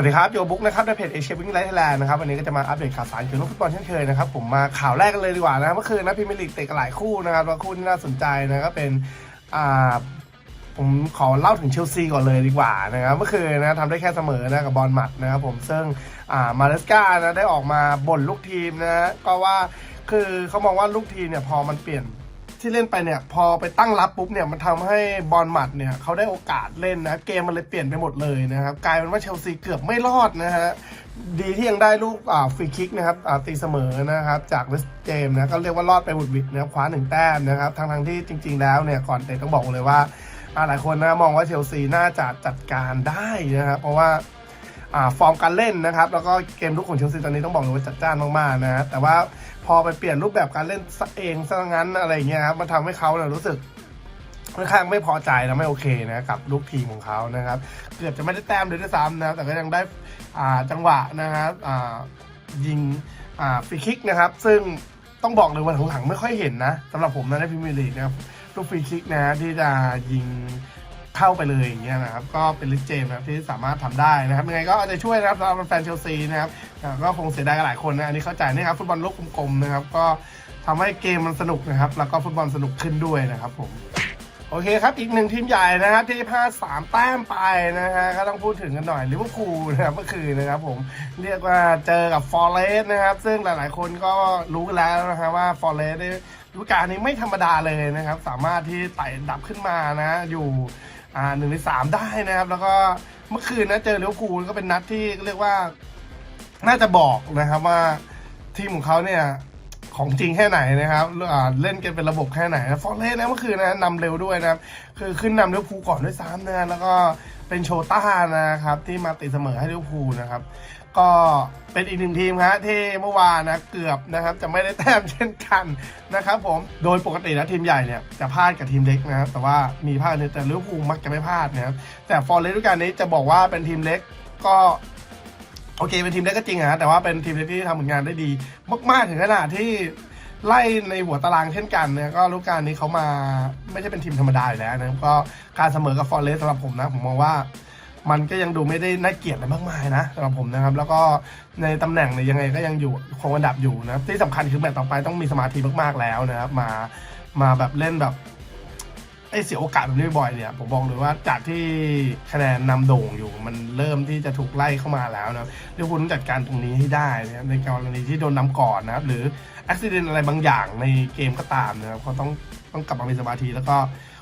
วัสดีครับโยบุ๊กนะครับในเพจเอเชียวิ่งไลท์ไทยแลนด์นะครับวันนี้ก็จะมาอัปเดตข่าวสารเกี่ยวกับฟุตบอลเช่นเคยนะครับผมมาข่าวแรกกันเลยดีกว่านะเมื่อคืนนะพรีเมียร์ลีกเตะกันหลายคู่นะครับแล้วคู่ที่น่าสนใจนะก็เป็นอ่าผมขอเล่าถึงเชลซีก่อนเลยดีกว่านะครับเมื่อคืนนะทำได้แค่เสมอนะกับบอลหมัดนะครับผมซึ่งอ่ามาเลสกานะได้ออกมาบ่นลูกทีมนะก็ว่าคือเขามองว่าลูกทีมเนี่ยพอมันเปลี่ยน ที่เล่นไปเนี่ยพอไปตั้งรับปุ๊บเนี่ยมันทำให้บอลหมัดเนี่ยเขาได้โอกาสเล่นนะเกมมันเลยเปลี่ยนไปหมดเลยนะครับกลายเป็นว่าเชลซีเกือบไม่รอดนะฮะดีที่ยังได้ลูกอ่าฟรีคิกนะครับอ่าตีเสมอนะครับจากเวสเจมส์นะก็เรียกว่ารอดไปบุดวิดนะคว้าหนึ่งแต้มนะครับทั้งทั้งที่จริง ๆ แล้วเนี่ยก่อนเตะต้องบอกเลยว่าหลายคนนะมองว่าเชลซีน่าจะจัดการได้นะครับเพราะว่า ฟอร์มการเล่นนะครับ แล้วก็เกมลุกของเชลซีตอนนี้ต้องบอกเลยว่าจัดจ้านมากๆนะฮะแต่ว่าพอไปเปลี่ยนรูปแบบการเล่นเองซะงั้นอะไรเงี้ยครับมันทำให้เขาเนี่ยรู้สึกค่อนข้างไม่พอใจและไม่โอเคนะกับลูกทีมของเขานะครับ เกือบจะไม่ได้แต้มเลยด้วยซ้ำนะแต่ก็ยังได้จังหวะนะครับยิงฟรีคิกนะครับ ซึ่งต้องบอกเลยว่าหลังๆไม่ค่อยเห็นนะสำหรับผมนะในพรีเมียร์ลีกนะครับลูกฟรีคิกนะที่จะยิง เข้าไปเลยอย่างเงี้ยนะครับก็เป็นลิสเจมนะครับที่สามารถทำได้นะครับยังไงก็อาใจช่วยนะครับสำหรับแฟนเชลซีนะครับก็คงเสียดายกันหลายคนนะอันนี้เข้าใจนะครับฟุตบอลโลกกลมๆนะครับก็ทำให้เกมมันสนุกนะครับแล้วก็ฟุตบอลสนุกขึ้นด้วยนะครับผมโอเคครับ อีกหนึ่งทีมใหญ่นะครับที่พลาดสามแต้มไปนะฮะก็ต้องพูดถึงกันหน่อยลิเวอร์พูลนะครับเมื่อคืนนะครับผมเรียกว่าเจอกับฟอร์เรสนะครับ ซึ่งหลายๆคนก็รู้กันแล้วนะครับว่าฟอร์เรสได้ฤดูกาลนี้ไม่ธรรมดาเลยนะครับ สามารถที่ไต่ดับขึ้นมานะ อยู่ อ่าหนึ่งในสามได้นะครับ แล้วก็เมื่อคืนนะเจอเลี้ยวคูลก็เป็นนัดที่เรียกว่า น่าจะบอกนะครับว่าทีมของเขาเนี่ยของจริงแค่ไหนนะครับเล่นกันเป็นระบบแค่ไหนนะฟอร์เรสนะเมื่อคืนนะนำเร็วด้วยนะครับ คือขึ้นนำเลี้ยวคูก่อนด้วยซ้ำนะแล้วก็ เป็นโชต้านะครับ ที่มาตีเสมอให้ลิเวอร์พูลนะครับ ก็เป็นอีกหนึ่งทีมครับที่เมื่อวานนะเกือบนะครับ จะไม่ได้แต้มเช่นกันนะครับผมโดยปกติแล้วทีมใหญ่เนี่ยจะพลาดกับทีมเล็กนะครับแต่ว่ามีพลาดเนี่ยแต่ลิเวอร์พูลมักจะไม่พลาดนะครับแต่ฟอร์เรสต์ด้วยกันนี้จะบอกว่าเป็นทีมเล็กก็โอเคเป็นทีมเล็กก็จริงอะแต่ว่าเป็นทีมเล็กที่ทำผลงานได้ดี มากๆถึงขนาดที่ ไล่ในหัวตารางเช่นกันเนี่ยก็รู้การนี้เขามาไม่ใช่เป็นทีมธรรมดาอยู่แล้วนะก็การเสมอกับฟอร์เรสสำหรับผมนะ ผมมองว่ามันก็ยังดูไม่ได้น่าเกลียดอะไรมากมายนะสำหรับผมนะครับ แล้วก็ในตำแหน่งเนี่ยยังไงก็ยังอยู่คงอันดับอยู่นะที่สำคัญคือแมตต์ต่อไปต้องมีสมาธิมากๆแล้วนะครับ มามาแบบเล่นแบบ ไอ้เสียโอกาสแบบนี้บ่อยเนี่ยผมบอกเลยว่าจากที่คะแนนนำโด่งอยู่มันเริ่มที่จะถูกไล่เข้ามาแล้วนะครับเดี๋ยวคุณต้องจัดการตรงนี้ให้ได้นะครับในกรณีที่โดนนำก่อนนะครับหรืออุบิเหตุอะไรบางอย่างในเกมก็ตามนะครับเขาต้องต้องกลับมามีสมาธิแล้วก็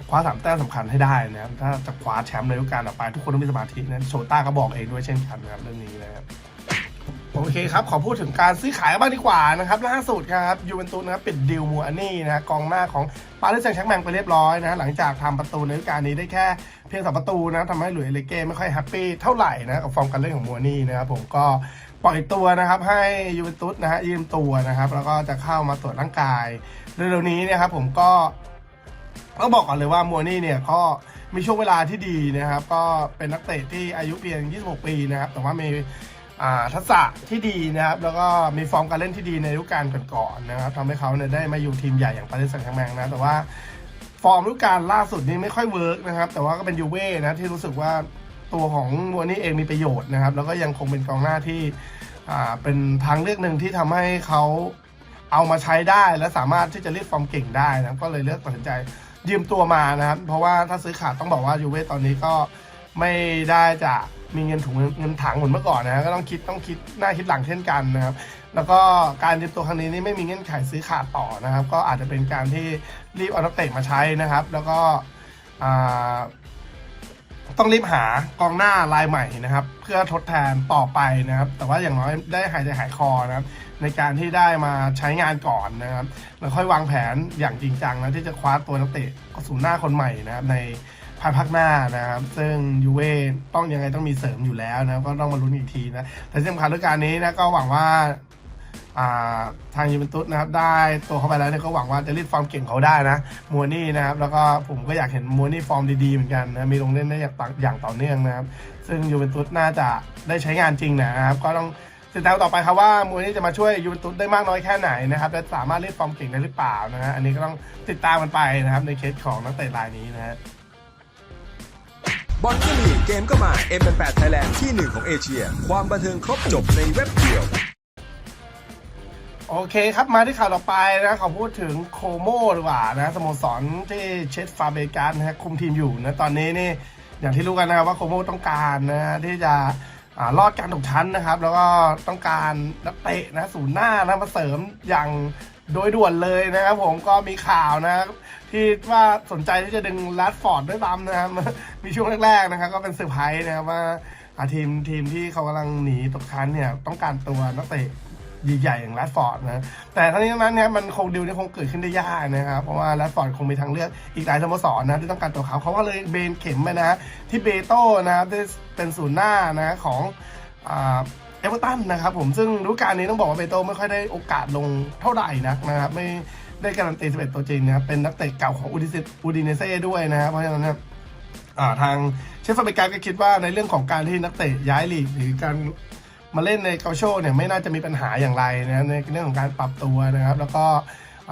คว้าสามแต้มสำคัญให้ได้นะครับถ้าจะคว้าแชมป์ในฤดูกาลต่อไปทุกคนต้องมีสมาธินะโชต้าก็บอกเองด้วยเช่นกันนะครับเรื่องนี้นะครับ โอเคครับ ขอพูดถึงการซื้อขายบ้างดีกว่านะครับล่าสุดครับยูเวนตุสนะครับปิดดิวมัวนี่นะกองหน้าของปารีสแซงต์แชร์กแมงไปเรียบร้อยนะหลังจากทำประตูในฤดูกาลนี้ได้แค่เพียงสองประตูนะทำให้หลุยส์เอลเก้ไม่ค่อยแฮปปี้เท่าไหร่นะกับฟอร์มการเล่นของมัวนี่นะครับผมก็ปล่อยตัวนะครับให้ยูเวนตุสนะฮะยืมตัวนะครับ แล้วก็จะเข้ามาตรวจร่างกายเร็วๆนี้นะครับผมก็ต้องบอกก่อนเลยว่ามัวนี่เนี่ยก็มีช่วงเวลาที่ดีนะครับ ก็เป็นนักเตะที่อายุเพียง 26 ปีนะครับแต่ว่ามี ทักษะที่ดีนะครับ แล้วก็มีฟอร์มการเล่นที่ดีในฤดูกาลก่อนๆนะครับทำให้เขาเนี่ยได้มาอยู่ทีมใหญ่อย่างปารีสแซงต์แชร์แมงนะ แต่ว่าฟอร์มฤดูกาลล่าสุดนี้ไม่ค่อยเวิร์กนะครับ แต่ว่าก็เป็นยูเว่นะที่รู้สึกว่าตัวของมัวนี่เองมีประโยชน์นะครับ แล้วก็ยังคงเป็นกองหน้าที่เป็นทางเลือกหนึ่งที่ทำให้เขาเอามาใช้ได้และสามารถที่จะเรียกฟอร์มเก่งได้นะก็เลยเลือกตัดสินใจยืมตัวมานะครับ เพราะว่าถ้าซื้อขาดต้องบอกว่ายูเว่ตอนนี้ก็ ไม่ได้จะมีเงินถุงเงินถังเหมือนเมื่อก่อนนะก็ต้องคิดต้องคิดหน้าคิดหลังเช่นกันนะครับ แล้วก็การยืมตัวครั้งนี้นี่ไม่มีเงื่อนไขซื้อขาดต่อนะครับ ก็อาจจะเป็นการที่รีบเอานักเตะมาใช้นะครับ แล้วก็ต้องรีบหากองหน้ารายใหม่นะครับ เพื่อทดแทนต่อไปนะครับ แต่ว่าอย่างน้อยได้หายใจหายคอนะครับ ในการที่ได้มาใช้งานก่อนนะครับ แล้วค่อยวางแผนอย่างจริงจังนะที่จะคว้าตัวนักเตะศูนย์หน้าคนใหม่นะครับใน ภายภาคหน้านะครับ ซึ่งยูเว่ต้องยังไงต้องมีเสริมอยู่แล้วนะก็ต้องมาลุ้นอีกทีนะ แต่ที่สำคัญด้วยการนี้นะก็หวังว่าาทางยูเวนตุสนะครับได้ตัวเข้าไปแล้วเนี่ยก็หวังว่าจะรีดฟอร์มเก่งเขาได้นะมัวนี่นะครับแล้วก็ผมก็อยากเห็นมัวนี่ฟอร์มดีๆเหมือนกันนะมีลงเล่นได้อย่างต่ออย่างต่อเนื่องนะครับซึ่งยูเวนตุสน่าจะได้ใช้งานจริงนะครับก็ต้องติดตามต่อไปครับว่ามูนี่จะมาช่วยยูเวนตุสได้มากน้อยแค่ไหนนะครับและสามารถเล่นฟอร์มเก่งได้หรือเปล่านะฮะอันนี้ก็ต้องติดตามมันไปนะครับในเคสของนักเตะรายนี้นะฮะ บอลก็มีเกมก็มา M8 Thailand ที่หนึ่งของเอเชีย ความบันเทิงครบจบในเว็บเดียว โอเคครับมาที่ข่าวต่อไปนะขอพูดถึงโคโมดีกว่านะสโมสรที่เชสฟาเบการนะฮะคุมทีมอยู่นะตอนนี้นี่อย่างที่รู้กันนะครับว่าโคโมต้องการนะที่จะรอดการตกชั้นนะครับ แล้วก็ต้องการนักเตะนะศูนย์หน้านะมาเสริมอย่าง โดยด่วนเลยนะครับผมก็มีข่าวนะครับที่ว่าสนใจที่จะดึงแรดฟอร์ดด้วยซ้ำนะครับมีช่วงแรกๆนะครับ ก็เป็นเซอร์ไพรส์นะครับว่าทีมทีมที่เขากำลังหนีตกชั้นเนี่ยต้องการตัวนักเตะใหญ่ๆอย่างแรดฟอร์ดนะแต่ทั้งนี้ทั้งนั้นเนี่ยมันคงดิวเนี่ยคงเกิดขึ้นได้ยากนะครับ เพราะว่าแรดฟอร์ดคงมีทางเลือกอีกหลายสโมสรนะที่ต้องการตัวเขาเขาก็เลยเบนเข็มไปนะที่เบโต้นะครับที่เป็นศูนย์หน้านะของอ่า เอเวอร์ตันนะครับผมซึ่งฤดูกาลนี้ต้องบอกว่าเบโต้ไม่ค่อยได้โอกาสลงเท่าไหร่นักนะครับ ไม่ได้การันตี 11 ตัวจริงนะครับ เป็นนักเตะเก่าของอูดิเซอูดิเนเซ่ด้วยนะครับ เพราะฉะนั้นทางเชฟฟาเบการก็คิดว่าในเรื่องของการที่นักเตะย้ายลีกหรือการมาเล่นในเกาโชเนี่ยไม่น่าจะมีปัญหาอย่างไรนะในเรื่องของการปรับตัวนะครับ แล้วก็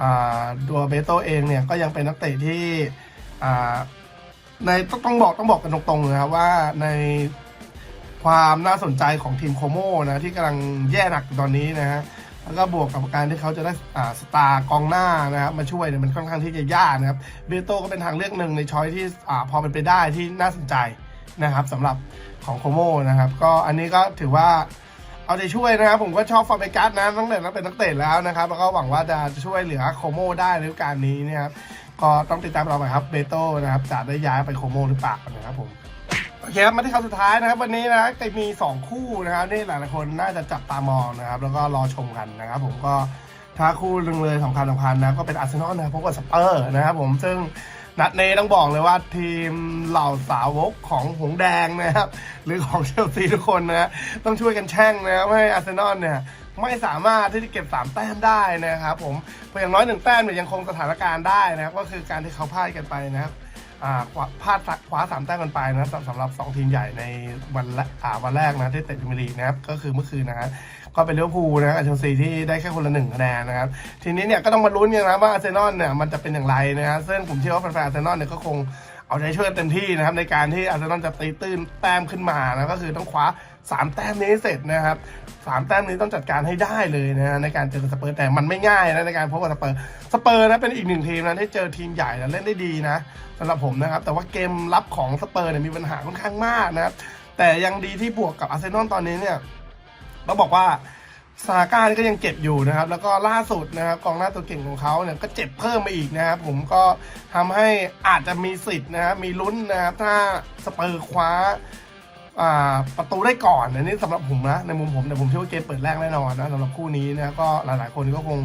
อ่าตัวเบโตเองเนี่ยก็ยังเป็นนักเตะที่ในต้องบอกต้องบอกกันตรงๆนะครับว่าใน ความน่าสนใจของทีมโคโมนะที่กำลังแย่หนักตอนนี้นะฮะแล้วก็บวกกับการที่เขาจะได้สตาร์กองหน้านะครับมาช่วยเนี่ยมันค่อนข้างที่จะยากนะครับเบโต้ก็เป็นทางเลือกหนึ่งในช้อยที่พอเป็นไปได้ที่น่าสนใจนะครับสำหรับของโคโมนะครับ ก็อันนี้ก็ถือว่าเอาใจช่วยนะครับ ผมก็ชอบฟาเบกัสนะตั้งแต่นั้นเป็นนักเตะแล้วนะครับ แล้วก็หวังว่าจะช่วยเหลือโคโมได้ในกาลนี้นะครับก็ต้องติดตามเราไปครับเบโต้นะครับจะได้ย้ายไปโคโมหรือเปล่านะครับผม โอเคครับมาที่ข่าวสุดท้ายนะครับ วันนี้นะจะมี 2 คู่นะครับที่หลายๆคนน่าจะจับตามองนะครับ แล้วก็รอชมกันนะครับ ผมก็ถ้าคู่หนึ่งเลยสำคัญสำคัญนะก็เป็นอาร์เซนอลนะครับพบกับสเปอร์นะครับผมซึ่งนัดนี้ต้องบอกเลยว่าทีมเหล่าสาวกของหงส์แดงนะครับ หรือของเชลซีทุกคนนะต้องช่วยกันแช่งนะครับให้อาร์เซนอลเนี่ยไม่สามารถที่จะเก็บ 3 แต้มได้นะครับผมเพราะอย่างน้อยหนึ่งแต้มเนี่ยยังคงสถานการณ์ได้นะครับก็คือการที่เขาพ่ายกันไปนะครับ อ่าคว้าพลาดคว้าสามแต้มกันไปนะสำสำหรับ 2 ทีมใหญ่ในวันแรกอ่าวันแรกนะที่เตะพรีเมียร์ลีกนะครับก็คือเมื่อคืนนะฮะก็เป็นลิเวภูลนะกับเชลซีที่ได้แค่คนละหนึ่งคะแนนนะครับ ทีนี้เนี่ยก็ต้องมาลุ้นกันนะว่าอาร์เซนอลเนี่ยมันจะเป็นอย่างไรนะฮะซึ่งผมเชื่อว่าแฟนๆอาร์เซนอลเนี่ยก็คงเอาใจช่วยเต็มที่นะครับในการที่อาร์เซนอลจะตีตื้นแต้มขึ้นมานะก็คือต้องคว้า สามแต้มนี้เสร็จนะครับสามแต้มนี้ต้องจัดการให้ได้เลยนะในการเจอกับสเปอร์แต่มันไม่ง่ายนะในการพบกับสเปอร์สเปอร์นะเป็นอีกหนึ่งทีมนะที่เจอทีมใหญ่นะเล่นได้ดีนะสำหรับผมนะครับแต่ว่าเกมรับของสเปอร์เนี่ยมีปัญหาค่อนข้างมากนะครับแต่ยังดีที่บวกกับอาร์เซนอลตอนนี้เนี่ยต้องบอกว่าซาก้านี่ก็ยังเจ็บอยู่นะครับ แล้วก็ล่าสุดนะครับกองหน้าตัวเก่งของเขาเนี่ยก็เจ็บเพิ่มมาอีกนะครับ ผมก็ทำให้อาจจะมีสิทธิ์นะครับมีลุ้นนะครับถ้าสเปอร์คว้า ประตูได้ก่อนอันนี้สำหรับผมนะในมุมผมแต่ผมเชื่อว่าเกมเปิดแรกแน่นอนนะสำหรับคู่นี้นะก็หลาย ๆ คนก็คง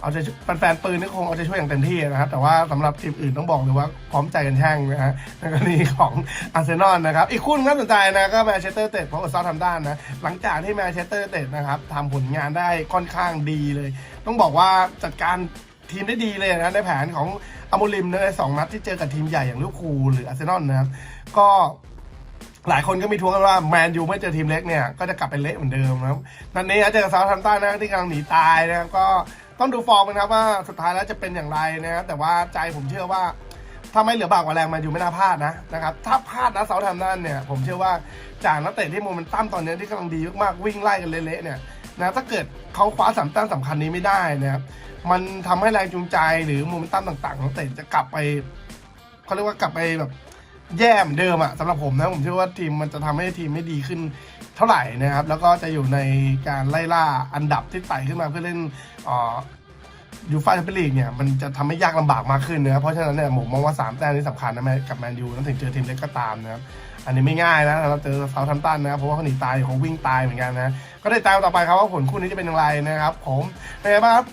เอาใจแฟนๆปืนนี่คงเอาใจช่วยอย่างเต็มที่นะครับ แต่ว่าสำหรับทีมอื่นต้องบอกเลยว่าพร้อมใจกันแช่งนะฮะในกรณีของอาร์เซนอลนะครับ อีกคู่นึงน่าสนใจนะก็แมนเชสเตอร์เตดเพราะว่าซาทำด้านนะ หลังจากที่แมนเชสเตอร์เตดนะครับทำผลงานได้ค่อนข้างดีเลย ต้องบอกว่าจัดการทีมได้ดีเลยนะในแผนของอโมลิมในสองนัดที่เจอกับทีมใหญ่อย่างลิเวอร์พูลหรืออาร์เซนอลนะครับก็ หลายคนก็มีทวงกันว่าแมนยูไม่เจอทีมเล็กเนี่ยก็จะกลับไปเละเหมือนเดิมนะครับนัดนี้เจอกับเซาท์แฮมป์ตันนะที่กำลังหนีตายนะครับก็ต้องดูฟอร์มกันครับว่าสุดท้ายแล้วจะเป็นอย่างไรนะครับแต่ว่าใจผมเชื่อว่าถ้าไม่เหลือบากกว่าแรงแมนยูไม่น่าพลาดนะนะครับถ้าพลาดนะเซาท์แฮมป์ตันเนี่ยผมเชื่อว่าจากนักเตะที่โมเมนตัมตอนนี้ที่กำลังดีมากๆวิ่งไล่กันเละๆเนี่ยนะถ้าเกิดเขาคว้าสามแต้มสำคัญนี้ไม่ได้นะครับมันทำให้แรงจูงใจหรือโมเมนตัมต่างๆของนักเตะจะกลับไปเขาเรียกว่ากลับไปแบบ แย่เหมือนเดิมอะสำหรับผมนะผมเชื่อว่าทีมมันจะทำให้ทีมไม่ดีขึ้นเท่าไหร่นะครับ แล้วก็จะอยู่ในการไล่ล่าอันดับที่ไต่ขึ้นมาเพื่อเล่นยูฟ่าแชมเปี้ยนลีกเนี่ยมันจะทำให้ยากลำบากมากขึ้นนะเพราะฉะนั้นเนี่ยผมมองว่า 3 แต้มนี้สำคัญนะแม้กับแมนยูนั้นถึงเจอทีมเล็กก็ตามนะครับอันนี้ไม่ง่ายนะเราเจอเซาท์แฮมตันนะครับเพราะว่าเขาหนีตายเขาวิ่งตายเหมือนกันนะก็ได้ตามต่อไปครับว่าผลคู่นี้จะเป็นอย่างไรนะครับผมเป็นไงบ้างครับ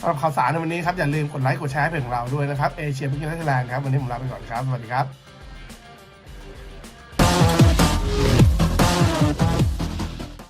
สำหรับข่าวสารในวันนี้ครับอย่าลืมกดไลค์กดแชร์ให้เพจของเราด้วยนะครับเอเชียพิกินไทยแลนด์ครับวันนี้ผมลาไปก่อนครับสวัสดีครับ